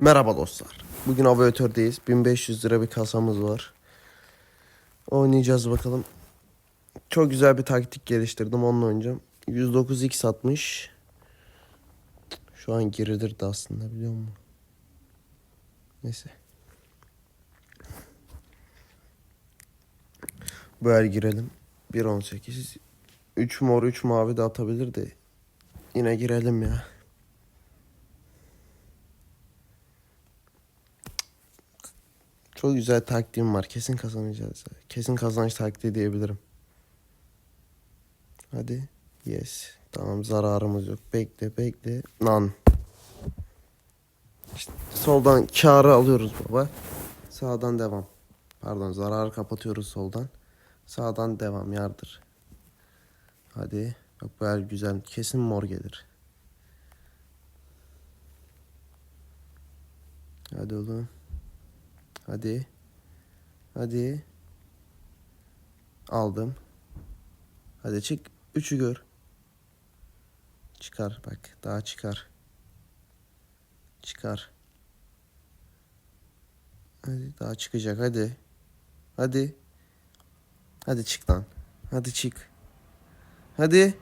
Merhaba dostlar. Bugün aviatördeyiz. 1500 lira bir kasamız var. Oynayacağız bakalım. Çok güzel bir taktik geliştirdim onunla oynayacağım. 109x atmış. Şu an geridir aslında biliyor musun? Neyse. Böyle girelim. 1.18 3 mor 3 mavi de atabilir de yine girelim ya. Çok güzel taktiğim var. Kesin kazanacağız. Kesin kazanç taktiği diyebilirim. Hadi. Yes. Tamam zararımız yok. Bekle bekle. Lan. İşte soldan karı alıyoruz baba. Sağdan devam. Pardon zararı kapatıyoruz soldan. Sağdan devam yardır. Hadi. Bak böyle güzel. Kesin mor gelir. Hadi oğlum. Hadi. Hadi. Aldım. Hadi çık. Üçü gör. Çıkar bak. Daha çıkar. Çıkar. Hadi daha çıkacak hadi. Hadi. Hadi çık lan. Hadi çık. Hadi.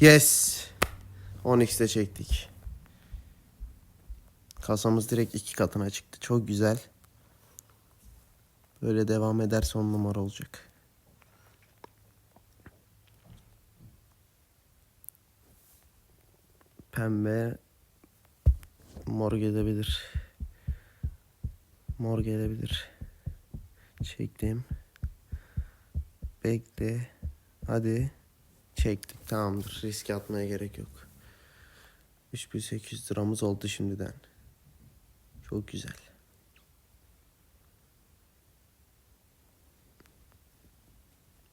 Yes. 10x'te çektik. Kasamız direkt iki katına çıktı. Çok güzel. Böyle devam ederse on numara olacak. Pembe mor gelebilir. Mor gelebilir. Çektim. Bekle. Hadi. Çektik. Tamamdır. Riske atmaya gerek yok. 3800 liramız oldu şimdiden. Çok güzel.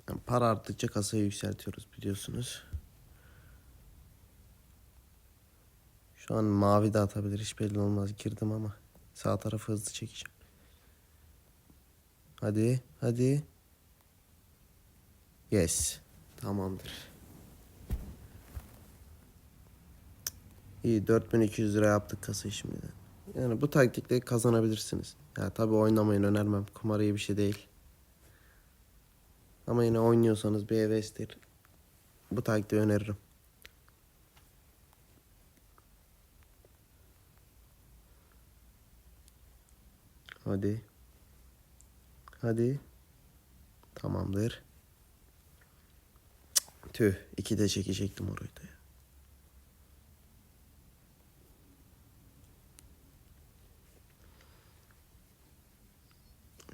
Yani para arttıkça kasayı yükseltiyoruz biliyorsunuz. Şu an mavi de atabilir hiç belli olmaz girdim ama sağ tarafı hızlı çekeceğim. Hadi hadi. Yes. Tamamdır. İyi 4200 lira yaptık kasayı şimdiden. Yani bu taktikle kazanabilirsiniz. Ya tabii oynamayın önermem. Kumar iyi bir şey değil. Ama yine oynuyorsanız bir hevestir. Bu taktiği öneririm. Hadi. Hadi. Tamamdır. Tüh. iki de çekecektim orayı da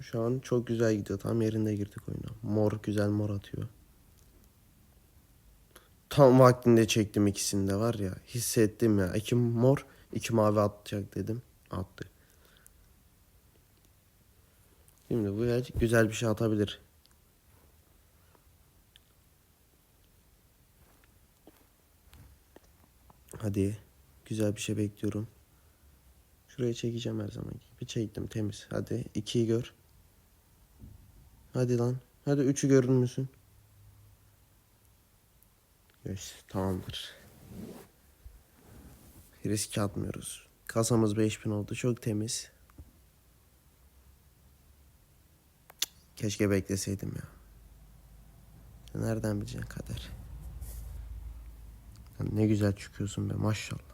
Şu an çok güzel gidiyor. Tam yerinde girdik oyuna. Mor güzel mor atıyor. Tam vaktinde çektim ikisini de var ya. Hissettim ya. İki mor, iki mavi atacak dedim. Attı. Şimdi bu el güzel bir şey atabilir. Hadi. Güzel bir şey bekliyorum. Şuraya çekeceğim her zaman gibi. Çektim temiz. Hadi ikiyi gör. Hadi lan. Hadi üçü görür müsün? Yes, tamamdır. Risk atmıyoruz. Kasamız 5000 oldu. Çok temiz. Keşke bekleseydim ya. Nereden bileceksin kader? Ne güzel çıkıyorsun be maşallah.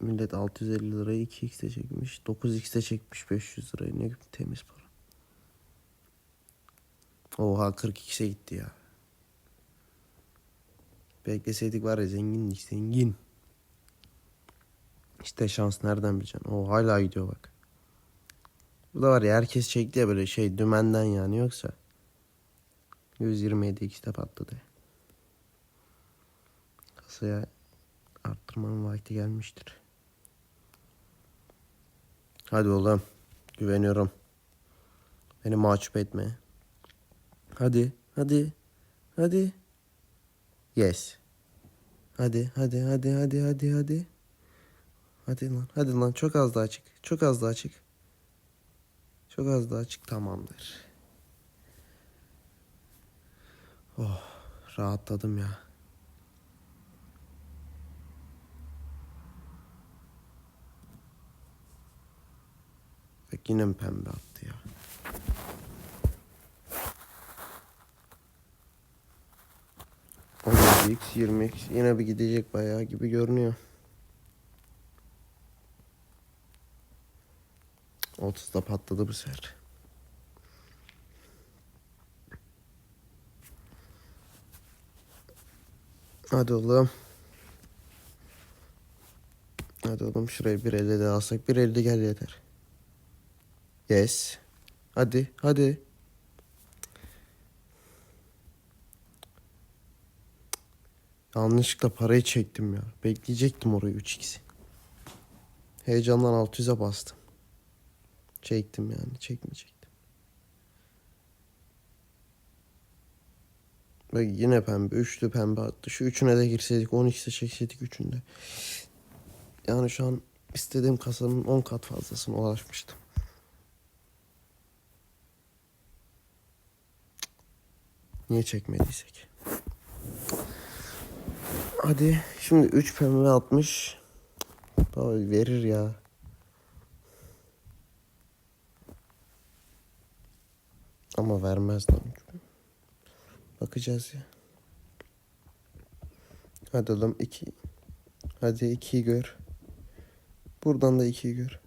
Millet 650 lirayı 2x'e çekmiş. 9x'e çekmiş 500 lirayı. Ne temiz para. Oha 42'se gitti ya. Bekleseydik var ya zenginlik zengin. İşte şans nereden bileceksin? O hala gidiyor bak. Bu da var ya herkes çekti ya böyle şey dümenden yani yoksa. 127 x'te patladı. Kasaya arttırmanın vakti gelmiştir. Hadi oğlum. Güveniyorum. Beni mahcup etme. Hadi, hadi, hadi. Yes. Hadi, hadi, hadi, hadi, hadi, hadi. Hadi lan, hadi lan. Çok az daha çık. Çok az daha çık. Çok az daha çık. Tamamdır. Oh, rahatladım ya. Yine mi pembe attı ya? x 20x yine bir gidecek bayağı gibi görünüyor. 30'da patladı bu sefer. Hadi oğlum. Hadi oğlum şuraya bir elde de alsak. Bir elde gel yeter. Yes. Hadi hadi. Yanlışlıkla parayı çektim ya. Bekleyecektim orayı 3x'i. Heyecandan 600'e bastım. Çektim yani çekmeyecektim. Bak yine pembe. Üçlü pembe attı. Şu üçüne de girseydik 12'se çekseydik üçünde. Yani şu an istediğim kasanın 10 kat fazlasına ulaşmıştım. Niye çekmediysek. Hadi şimdi 3 pembe 60. Abi verir ya. Ama vermez lan. Bakacağız ya. Hadi oğlum 2. Hadi 2'yi gör. Buradan da 2'yi gör.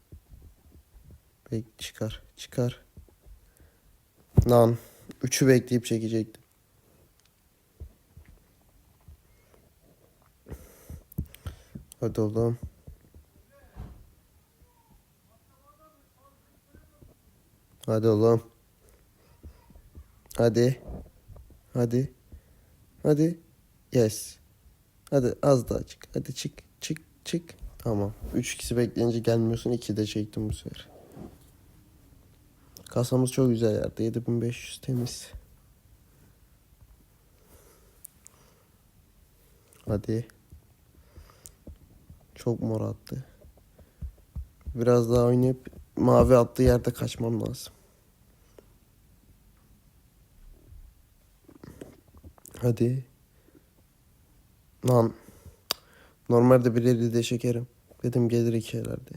Bek çıkar. Çıkar. Lan. 3'ü bekleyip çekecektim. Hadi oğlum. Hadi oğlum. Hadi. Hadi. Hadi. Yes. Hadi az daha çık. Hadi çık. Çık. Çık. Tamam. 3 ikisi bekleyince gelmiyorsun. 2 de çektim bu sefer. Kasamız çok güzel yerde. 7500 temiz. Hadi. Çok mor attı. Biraz daha oynayıp mavi attığı yerde kaçmam lazım. Hadi. Lan. Normalde bir elde şekerim. Dedim gelir iki herhalde.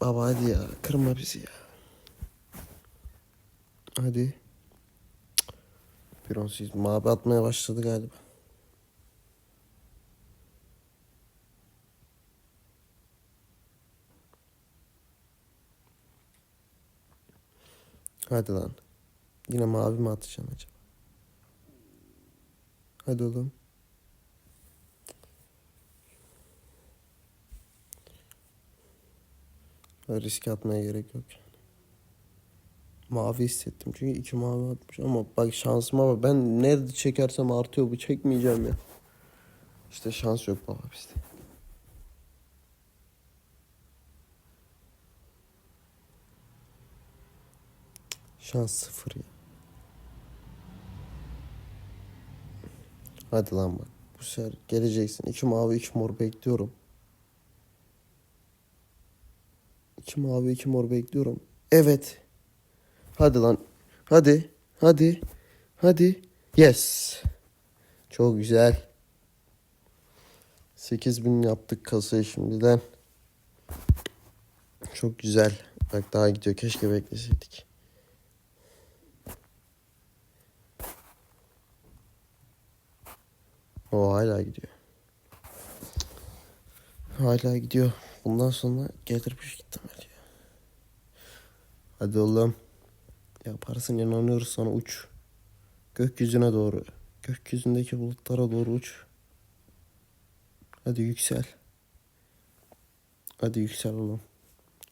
Baba hadi ya. Kırma bizi ya. Hadi. Bir on sekiz. Mavi atmaya başladı galiba. Hadi lan. Yine mavi mi atacaksın acaba? Hadi oğlum. Riske atmaya gerek yok. Mavi hissettim çünkü iki mavi atmış ama bak şansıma bak ben nerede çekersem artıyor bu çekmeyeceğim ya. İşte şans yok baba bizde. Şans sıfır ya. Hadi lan bak. Bu sefer geleceksin. İki mavi iki mor bekliyorum. İki mavi iki mor bekliyorum. Evet. Hadi lan. Hadi. Hadi. Hadi. Yes. Çok güzel. 8000 yaptık kasayı şimdiden. Çok güzel. Bak daha gidiyor. Keşke bekleseydik. O hala gidiyor. Hala gidiyor. Bundan sonra gelir ihtimal ya. Hadi oğlum. Yaparsın inanıyoruz sana uç. Gökyüzüne doğru. Gökyüzündeki bulutlara doğru uç. Hadi yüksel. Hadi yüksel oğlum.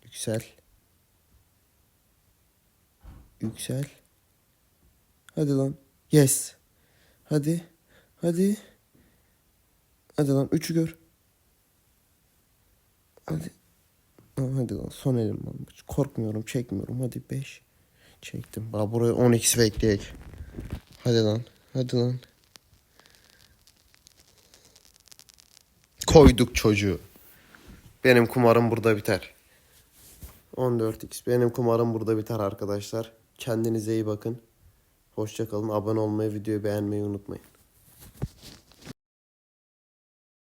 Yüksel. Yüksel. Hadi lan. Yes. Hadi. Hadi. Hadi lan üçü gör. Hadi. Hadi lan son elim lan. Korkmuyorum çekmiyorum. Hadi 5. Çektim. Bak buraya 10x bekleyek. Hadi lan. Hadi lan. Koyduk çocuğu. Benim kumarım burada biter. 14x. Benim kumarım burada biter arkadaşlar. Kendinize iyi bakın. Hoşçakalın. Abone olmayı, videoyu beğenmeyi unutmayın.